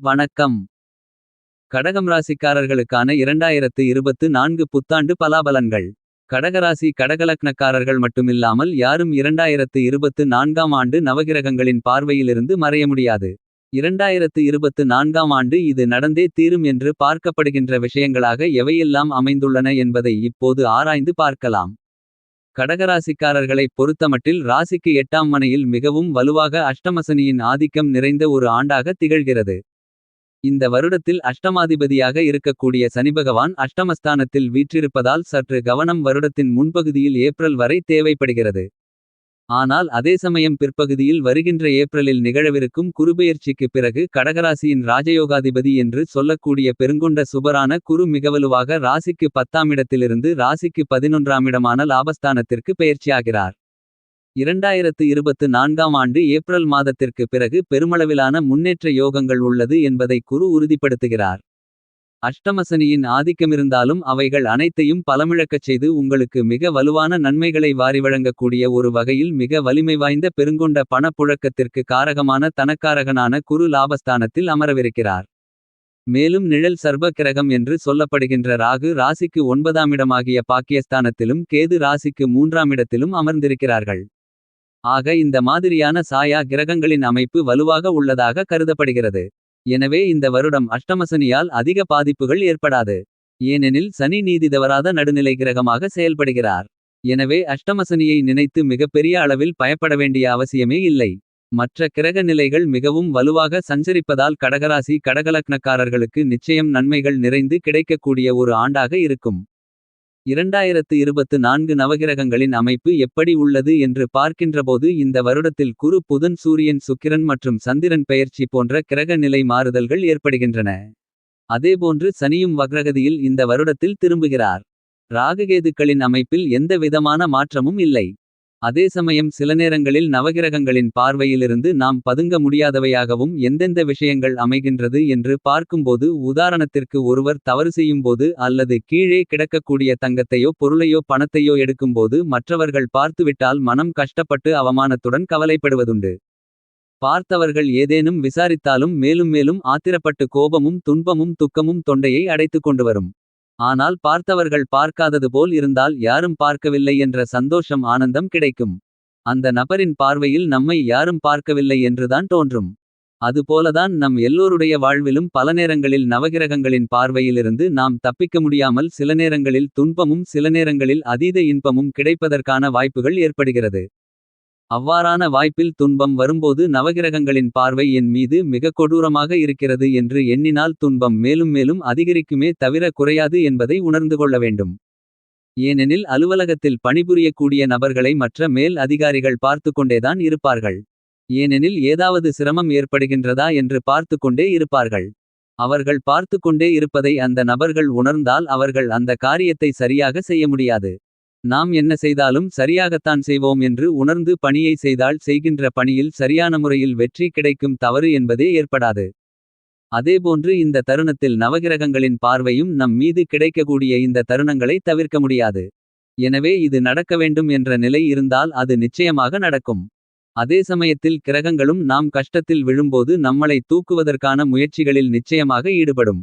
வணக்கம் கடகம் ராசிக்காரர்களுக்கான இரண்டாயிரத்து இருபத்து நான்கு புத்தாண்டு பலாபலன்கள். கடகராசி கடகலக்னக்காரர்கள் மட்டுமில்லாமல் யாரும் இரண்டாயிரத்து இருபத்து நான்காம் ஆண்டு நவகிரகங்களின் பார்வையிலிருந்து மறைய முடியாது. இரண்டாயிரத்து இருபத்து நான்காம் ஆண்டு இது நடந்தே தீரும் என்று பார்க்கப்படுகின்ற விஷயங்களாக எவையெல்லாம் அமைந்துள்ளன என்பதை இப்போது ஆராய்ந்து பார்க்கலாம். கடகராசிக்காரர்களைப் பொறுத்தமட்டில் ராசிக்கு எட்டாம் மனையில் மிகவும் வலுவாக அஷ்டமசனியின் ஆதிக்கம் நிறைந்த ஒரு ஆண்டாக திகழ்கிறது. இந்த வருடத்தில் அஷ்டமாதிபதியாக இருக்கக்கூடிய சனிபகவான் அஷ்டமஸ்தானத்தில் வீற்றிருப்பதால் சற்று கவனம் வருடத்தின் முன்பகுதியில் ஏப்ரல் வரை தேவைப்படுகிறது. ஆனால் அதே சமயம் பிற்பகுதியில் வருகின்ற ஏப்ரலில் நிகழவிருக்கும் குருபெயர்ச்சிக்கு பிறகு கடகராசியின் ராஜயோகாதிபதி என்று சொல்லக்கூடிய பெருங்கொண்ட சுபரான குரு மிகவலுவாக ராசிக்கு பத்தாமிடத்திலிருந்து ராசிக்கு பதினொன்றாமிடமான லாபஸ்தானத்திற்கு பெயர்ச்சியாகிறார். இரண்டாயிரத்து இருபத்து நான்காம் ஆண்டு ஏப்ரல் மாதத்திற்கு பிறகு பெருமளவிலான முன்னேற்ற யோகங்கள் உள்ளது என்பதை குரு உறுதிப்படுத்துகிறார். அஷ்டமசனியின் ஆதிக்கமிருந்தாலும் அவைகள் அனைத்தையும் பலமிழக்கச் செய்து உங்களுக்கு மிக வலுவான நன்மைகளை வாரி வழங்கக்கூடிய ஒரு வகையில் மிக வலிமை வாய்ந்த பெருங்கொண்ட பணப்புழக்கத்திற்கு காரகமான தனக்காரகனான குரு லாபஸ்தானத்தில் அமரவிருக்கிறார். மேலும் நிழல் சர்வ கிரகம் என்று சொல்லப்படுகின்ற ராகு ராசிக்கு ஒன்பதாமிடமாகிய பாக்கியஸ்தானத்திலும் கேது ராசிக்கு மூன்றாமிடத்திலும் அமர்ந்திருக்கிறார்கள். ஆக இந்த மாதிரியான சாயா கிரகங்களின் அமைப்பு வலுவாக உள்ளதாக கருதப்படுகிறது. எனவே இந்த வருடம் அஷ்டமசனியால் அதிக பாதிப்புகள் ஏற்படாது. ஏனெனில் சனி நீதிதவராத நடுநிலை கிரகமாக செயல்படுகிறார். எனவே அஷ்டமசனியை நினைத்து மிகப்பெரிய அளவில் பயப்பட வேண்டிய அவசியமே இல்லை. மற்ற கிரக நிலைகள் மிகவும் வலுவாக சஞ்சரிப்பதால் கடகராசி கடகலக்னக்காரர்களுக்கு நிச்சயம் நன்மைகள் நிறைந்து கிடைக்கக்கூடிய ஒரு ஆண்டாக இருக்கும். இரண்டாயிரத்து இருபத்து நான்கு நவகிரகங்களின் அமைப்பு எப்படி உள்ளது என்று பார்க்கின்றபோது இந்த வருடத்தில் குரு புதன் சூரியன் சுக்கிரன் மற்றும் சந்திரன் பெயர்ச்சி போன்ற கிரக நிலை மாறுதல்கள் ஏற்படுகின்றன. அதேபோன்று சனியும் வக்ரகதியில் இந்த வருடத்தில் திரும்புகிறார். ராககேதுக்களின் அமைப்பில் எந்த விதமான மாற்றமும் இல்லை. அதே சமயம் சில நேரங்களில் நவகிரகங்களின் பார்வையிலிருந்து நாம் பதுங்க முடியாதவையாகவும் எந்தெந்த விஷயங்கள் அமைகின்றது என்று பார்க்கும்போது உதாரணத்திற்கு ஒருவர் தவறு செய்யும்போது அல்லது கீழே கிடக்கக்கூடிய தங்கத்தையோ பொருளையோ பணத்தையோ எடுக்கும்போது மற்றவர்கள் பார்த்துவிட்டால் மனம் கஷ்டப்பட்டு அவமானத்துடன் கவலைப்படுவதுண்டு. பார்த்தவர்கள் ஏதேனும் விசாரித்தாலும் மேலும் மேலும் ஆத்திரப்பட்டு கோபமும் துன்பமும் துக்கமும் தொண்டையை அடைத்துக் கொண்டு வரும். ஆனால் பார்த்தவர்கள் பார்க்காதது போல் இருந்தால் யாரும் பார்க்கவில்லை என்ற சந்தோஷம் ஆனந்தம் கிடைக்கும். அந்த நபரின் பார்வையில் நம்மை யாரும் பார்க்கவில்லை என்றுதான் தோன்றும். அதுபோலதான் நம் எல்லோருடைய வாழ்விலும் பல நேரங்களில் நவகிரகங்களின் பார்வையிலிருந்து நாம் தப்பிக்க முடியாமல் சில நேரங்களில் துன்பமும் சில நேரங்களில் அதீத இன்பமும் கிடைப்பதற்கான வாய்ப்புகள் ஏற்படுகிறது. அவ்வாறான வாய்ப்பில் துன்பம் வரும்போது நவகிரகங்களின் பார்வை என் மீது மிக கொடூரமாக இருக்கிறது என்று எண்ணினால் துன்பம் மேலும் மேலும் அதிகரிக்குமே தவிர குறையாது என்பதை உணர்ந்து கொள்ள வேண்டும். ஏனெனில் அலுவலகத்தில் பணிபுரியக்கூடிய நபர்களை மற்ற மேல் அதிகாரிகள் பார்த்துக்கொண்டேதான் இருப்பார்கள். ஏனெனில் ஏதாவது சிரமம் ஏற்படுகின்றதா என்று பார்த்துக்கொண்டே இருப்பார்கள். அவர்கள் பார்த்துக்கொண்டே இருப்பதை அந்த நபர்கள் உணர்ந்தால் அவர்கள் அந்த காரியத்தை சரியாக செய்ய முடியாது. நாம் என்ன செய்தாலும் சரியாகத்தான் செய்வோம் என்று உணர்ந்து பணியை செய்தால் செய்கின்ற பணியில் சரியான முறையில் வெற்றி கிடைக்கும் தவறு என்பதே ஏற்படாது. அதேபோன்று இந்த தருணத்தில் நவகிரகங்களின் பார்வையும் நம் மீது கிடைக்கக்கூடிய இந்த தருணங்களை தவிர்க்க முடியாது. எனவே இது நடக்க வேண்டும் என்ற நிலை இருந்தால் அது நிச்சயமாக நடக்கும். அதே சமயத்தில் கிரகங்களும் நாம் கஷ்டத்தில் விழும்போது நம்மளை தூக்குவதற்கான முயற்சிகளில் நிச்சயமாக ஈடுபடும்.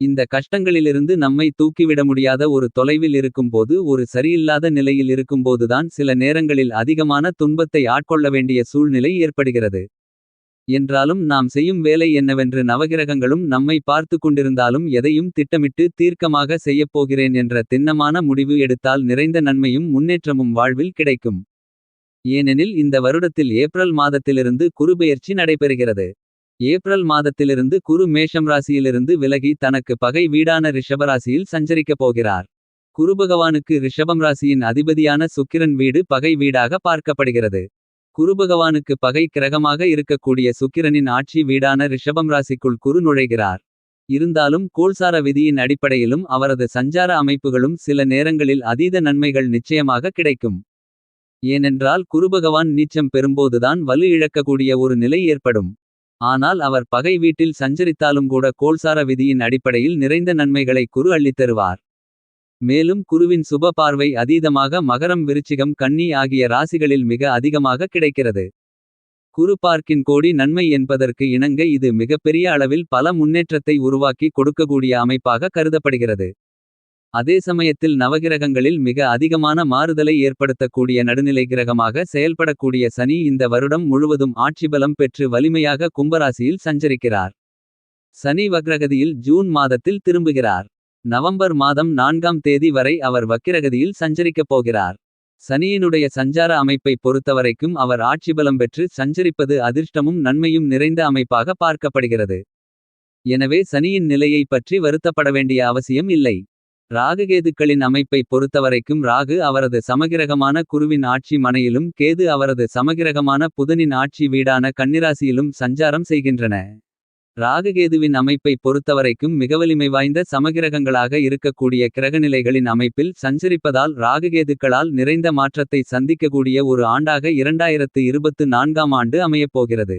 இந்த கஷ்டங்களிலிருந்து நம்மை தூக்கிவிட முடியாத ஒரு தொலைவில் இருக்கும்போது ஒரு சரியில்லாத நிலையில் இருக்கும்போதுதான் சில நேரங்களில் அதிகமான துன்பத்தை ஆட்கொள்ள வேண்டிய சூழ்நிலை ஏற்படுகிறது. என்றாலும் நாம் செய்யும் வேலை என்னவென்று நவகிரகங்களும் நம்மை பார்த்து கொண்டிருந்தாலும் எதையும் திட்டமிட்டு தீர்க்கமாக செய்யப்போகிறேன் என்ற திண்ணமான முடிவு எடுத்தால் நிறைந்த நன்மையும் முன்னேற்றமும் வாழ்வில் கிடைக்கும். ஏனெனில் இந்த வருடத்தில் ஏப்ரல் மாதத்திலிருந்து குருபெயர்ச்சி நடைபெறுகிறது. ஏப்ரல் மாதத்திலிருந்து குரு மேஷம் ராசியிலிருந்து விலகி தனக்கு பகை வீடான ரிஷபராசியில் சஞ்சரிக்கப் போகிறார். குருபகவானுக்கு ரிஷபம் ராசியின் அதிபதியான சுக்கிரன் வீடு பகை வீடாக பார்க்கப்படுகிறது. குருபகவானுக்கு பகை கிரகமாக இருக்கக்கூடிய சுக்கிரனின் ஆட்சி வீடான ரிஷபம் ராசிக்குள் குரு நுழைகிறார். இருந்தாலும் கோள்சார விதியின் அடிப்படையிலும் அவரது சஞ்சார அமைப்புகளும் சில நேரங்களில் அதீத நன்மைகள் நிச்சயமாக கிடைக்கும். ஏனென்றால் குருபகவான் நீச்சம் பெறும்போதுதான் வலு இழக்கக்கூடிய ஒரு நிலை ஏற்படும். ஆனால் அவர் பகை வீட்டில் சஞ்சரித்தாலும் கூட கோள்சார விதியின் அடிப்படையில் நிறைந்த நன்மைகளை குரு அள்ளித்தருவார். மேலும் குருவின் சுப பார்வை அதீதமாக மகரம் விருச்சிகம் கன்னி ஆகிய ராசிகளில் மிக அதிகமாக கிடைக்கிறது. குரு பார்க்கின் கோடி நன்மை என்பதற்கு இணங்க இது மிகப்பெரிய அளவில் பல முன்னேற்றத்தை உருவாக்கி கொடுக்கக்கூடிய அமைப்பாக கருதப்படுகிறது. அதே சமயத்தில் நவகிரகங்களில் மிக அதிகமான மாறுதலை ஏற்படுத்தக்கூடிய நடுநிலை கிரகமாக செயல்படக்கூடிய சனி இந்த வருடம் முழுவதும் ஆட்சிபலம் பெற்று வலிமையாக கும்பராசியில் சஞ்சரிக்கிறார். சனி வக்ரகதியில் ஜூன் மாதத்தில் திரும்புகிறார். நவம்பர் மாதம் நான்காம் தேதி வரை அவர் வக்கிரகதியில் சஞ்சரிக்கப் போகிறார். சனியினுடைய சஞ்சார அமைப்பை பொறுத்தவரைக்கும் அவர் ஆட்சிபலம் பெற்று சஞ்சரிப்பது அதிர்ஷ்டமும் நன்மையும் நிறைந்த அமைப்பாக பார்க்கப்படுகிறது. எனவே சனியின் நிலையை பற்றி வருத்தப்பட வேண்டிய அவசியம் இல்லை. ராகுகேதுக்களின் அமைப்பை பொறுத்தவரைக்கும் ராகு அவரது சமகிரகமான குருவின் ஆட்சி மனையிலும் கேது அவரது சமகிரகமான புதனின் ஆட்சி வீடான கன்னிராசியிலும் சஞ்சாரம் செய்கின்றன. ராகுகேதுவின் அமைப்பை பொறுத்தவரைக்கும் மிகவலிமை வாய்ந்த சமகிரகங்களாக இருக்கக்கூடிய கிரகநிலைகளின் அமைப்பில் சஞ்சரிப்பதால் ராகுகேதுக்களால் நிறைந்த மாற்றத்தை சந்திக்கக்கூடிய ஒரு ஆண்டாக 2024ஆம் ஆண்டு அமையப்போகிறது.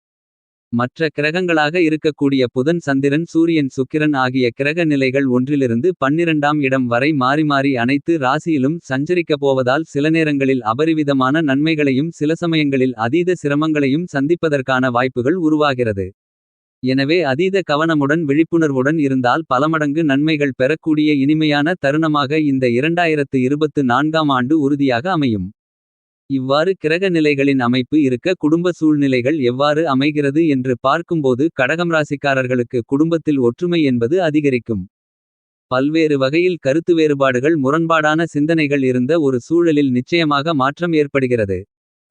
மற்ற கிரகங்களாக இருக்கக்கூடிய புதன் சந்திரன் சூரியன் சுக்கிரன் ஆகிய கிரக நிலைகள் ஒன்றிலிருந்து பன்னிரண்டாம் இடம் வரை மாறி மாறி அனைத்து ராசியிலும் சஞ்சரிக்கப் போவதால் சில நேரங்களில் அபரிவிதமான நன்மைகளையும் சில சமயங்களில் அதீத சிரமங்களையும் சந்திப்பதற்கான வாய்ப்புகள் உருவாகிறது. எனவே அதீத கவனமுடன் விழிப்புணர்வுடன் இருந்தால் பலமடங்கு நன்மைகள் பெறக்கூடிய இனிமையான தருணமாக இந்த 2024ஆம் ஆண்டு உறுதியாக அமையும். இவ்வாறு கிரக நிலைகளின் அமைப்பு இருக்க குடும்ப சூழ்நிலைகள் எவ்வாறு அமைகிறது என்று பார்க்கும்போது கடகம் ராசிக்காரர்களுக்கு குடும்பத்தில் ஒற்றுமை என்பது அதிகரிக்கும். பல்வேறு வகையில் கருத்து வேறுபாடுகள் முரண்பாடான சிந்தனைகள் இருந்த ஒரு சூழலில் நிச்சயமாக மாற்றம் ஏற்படுகிறது.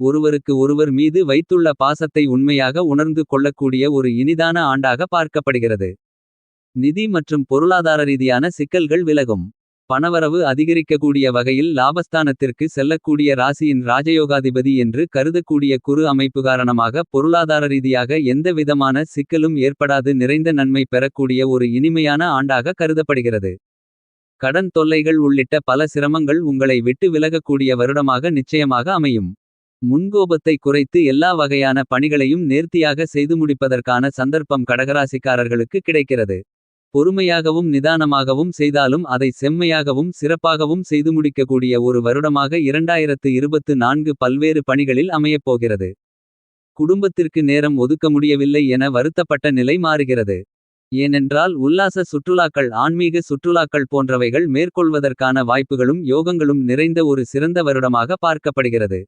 ஒருவருக்கு ஒருவர் மீது வைத்துள்ள பாசத்தை உண்மையாக உணர்ந்து கொள்ளக்கூடிய ஒரு இனிதான ஆண்டாக பார்க்கப்படுகிறது. நிதி மற்றும் பொருளாதார ரீதியான சிக்கல்கள் விலகும். பணவரவு அதிகரிக்கக்கூடிய வகையில் லாபஸ்தானத்திற்கு செல்லக்கூடிய ராசியின் ராஜயோகாதிபதி என்று கருதக்கூடிய குறு அமைப்பு காரணமாக பொருளாதார ரீதியாக எந்த விதமான சிக்கலும் ஏற்படாது நிறைந்த நன்மை பெறக்கூடிய ஒரு இனிமையான ஆண்டாக கருதப்படுகிறது. கடன் தொல்லைகள் உள்ளிட்ட பல சிரமங்கள் உங்களை விட்டு விலகக்கூடிய வருடமாக நிச்சயமாக அமையும். முன்கோபத்தை குறைத்து எல்லா வகையான பணிகளையும் நேர்த்தியாக செய்து முடிப்பதற்கான சந்தர்ப்பம் கடகராசிக்காரர்களுக்கு கிடைக்கிறது. பொறுமையாகவும் நிதானமாகவும் செய்தாலும் அதை செம்மையாகவும் சிறப்பாகவும் செய்து முடிக்கக்கூடிய ஒரு வருடமாக 2024 பல்வேறு பணிகளில் அமையப்போகிறது. குடும்பத்திற்கு நேரம் ஒதுக்க முடியவில்லை என வருத்தப்பட்ட நிலை மாறுகிறது. ஏனென்றால் உல்லாச சுற்றுலாக்கள் ஆன்மீக சுற்றுலாக்கள் போன்றவைகள் மேற்கொள்வதற்கான வாய்ப்புகளும் யோகங்களும் நிறைந்த ஒரு சிறந்த வருடமாக பார்க்கப்படுகிறது.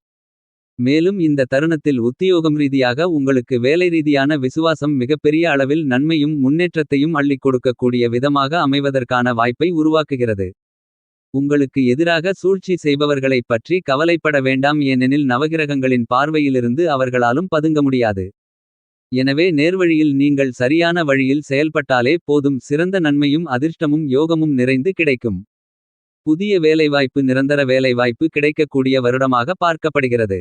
மேலும் இந்த தருணத்தில் உத்தியோகம் ரீதியாக உங்களுக்கு வேலை ரீதியான விசுவாசம் மிகப்பெரிய அளவில் நன்மையும் முன்னேற்றத்தையும் அள்ளிக் கொடுக்கக்கூடிய விதமாக அமைவதற்கான வாய்ப்பை உருவாக்குகிறது. உங்களுக்கு எதிராக சூழ்ச்சி செய்பவர்களைப் பற்றி கவலைப்பட வேண்டாம் ஏனெனில் நவகிரகங்களின் பார்வையிலிருந்து அவர்களாலும் பதுங்க முடியாது. எனவே நேர்வழியில் நீங்கள் சரியான வழியில் செயல்பட்டாலே போதும் சிறந்த நன்மையும் அதிர்ஷ்டமும் யோகமும் நிறைந்து கிடைக்கும். புதிய வேலைவாய்ப்பு நிரந்தர வேலைவாய்ப்பு கிடைக்கக்கூடிய வருடமாக பார்க்கப்படுகிறது.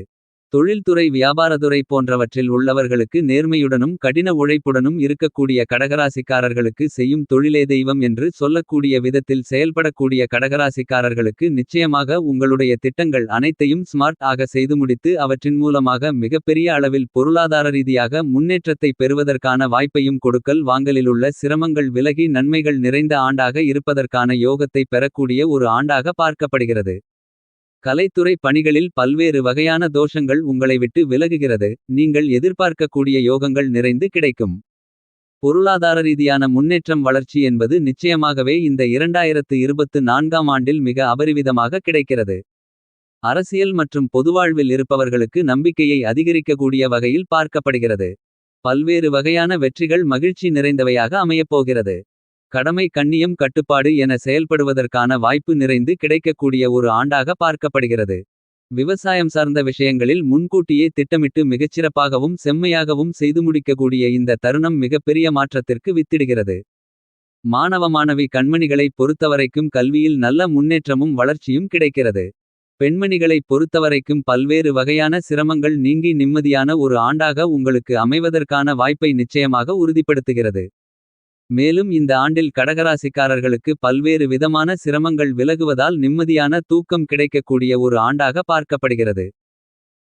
தொழில்துறை வியாபாரத்துறை போன்றவற்றில் உள்ளவர்களுக்கு நேர்மையுடனும் கடின உழைப்புடனும் இருக்கக்கூடிய கடகராசிக்காரர்களுக்கு செய்யும் தொழிலே தெய்வம் என்று சொல்லக்கூடிய விதத்தில் செயல்படக்கூடிய கடகராசிக்காரர்களுக்கு நிச்சயமாக உங்களுடைய திட்டங்கள் அனைத்தையும் ஸ்மார்ட் ஆக செய்து முடித்து அவற்றின் மூலமாக மிகப்பெரிய அளவில் பொருளாதார ரீதியாக முன்னேற்றத்தை பெறுவதற்கான வாய்ப்பையும் கொடுக்கல் வாங்கலிலுள்ள சிரமங்கள் விலகி நன்மைகள் நிறைந்த ஆண்டாக இருப்பதற்கான யோகத்தை பெறக்கூடிய ஒரு ஆண்டாக பார்க்கப்படுகிறது. கலைத்துறை பணிகளில் பல்வேறு வகையான தோஷங்கள் உங்களை விட்டு விலகுகிறது. நீங்கள் எதிர்பார்க்கக்கூடிய யோகங்கள் நிறைந்து கிடைக்கும். பொருளாதார ரீதியான முன்னேற்றம் வளர்ச்சி என்பது நிச்சயமாகவே இந்த 2024ஆம் ஆண்டில் மிக அபரிவிதமாக கிடைக்கிறது. அரசியல் மற்றும் பொதுவாழ்வில் இருப்பவர்களுக்கு நம்பிக்கையை அதிகரிக்கக்கூடிய வகையில் பார்க்கப்படுகிறது. பல்வேறு வகையான வெற்றிகள் மகிழ்ச்சி நிறைந்தவையாக அமையப்போகிறது. கடமை கண்ணியம் கட்டுப்பாடு என செயல்படுவதற்கான வாய்ப்பு நிறைந்து கிடைக்கக்கூடிய ஒரு ஆண்டாக பார்க்கப்படுகிறது. விவசாயம் சார்ந்த விஷயங்களில் முன்கூட்டியே திட்டமிட்டு மிகச்சிறப்பாகவும் செம்மையாகவும் செய்து முடிக்கக்கூடிய இந்த தருணம் மிகப்பெரிய மாற்றத்திற்கு வித்திடுகிறது. மாணவ மாணவி கண்மணிகளைப் பொறுத்தவரைக்கும் கல்வியில் நல்ல முன்னேற்றமும் வளர்ச்சியும் கிடைக்கிறது. பெண்மணிகளைப் பொறுத்தவரைக்கும் பல்வேறு வகையான சிரமங்கள் நீங்கி நிம்மதியான ஒரு ஆண்டாக உங்களுக்கு அமைவதற்கான வாய்ப்பை நிச்சயமாக உறுதிப்படுத்துகிறது. மேலும் இந்த ஆண்டில் கடகராசிக்காரர்களுக்கு பல்வேறு விதமான சிரமங்கள் விலகுவதால் நிம்மதியான தூக்கம் கிடைக்கக்கூடிய ஒரு ஆண்டாக பார்க்கப்படுகிறது.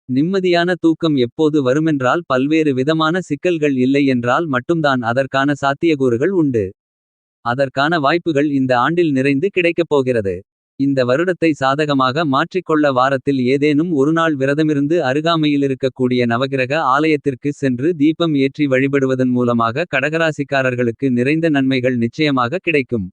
நிம்மதியான தூக்கம் எப்போது வருமென்றால் பல்வேறு விதமான சிக்கல்கள் இல்லை என்றால் மட்டும்தான் அதற்கான சாத்தியக்கூறுகள் உண்டு. அதற்கான வாய்ப்புகள் இந்த ஆண்டில் நிறைந்து கிடைக்கப் போகிறது. இந்த வருடத்தை சாதகமாக மாற்றிக்கொள்ள வாரத்தில் ஏதேனும் ஒருநாள் விரதமிருந்து அருகாமையிலிருக்கக்கூடிய நவகிரக ஆலயத்திற்கு சென்று தீபம் ஏற்றி வழிபடுவதன் மூலமாக கடகராசிக்காரர்களுக்கு நிறைந்த நன்மைகள் நிச்சயமாக கிடைக்கும்.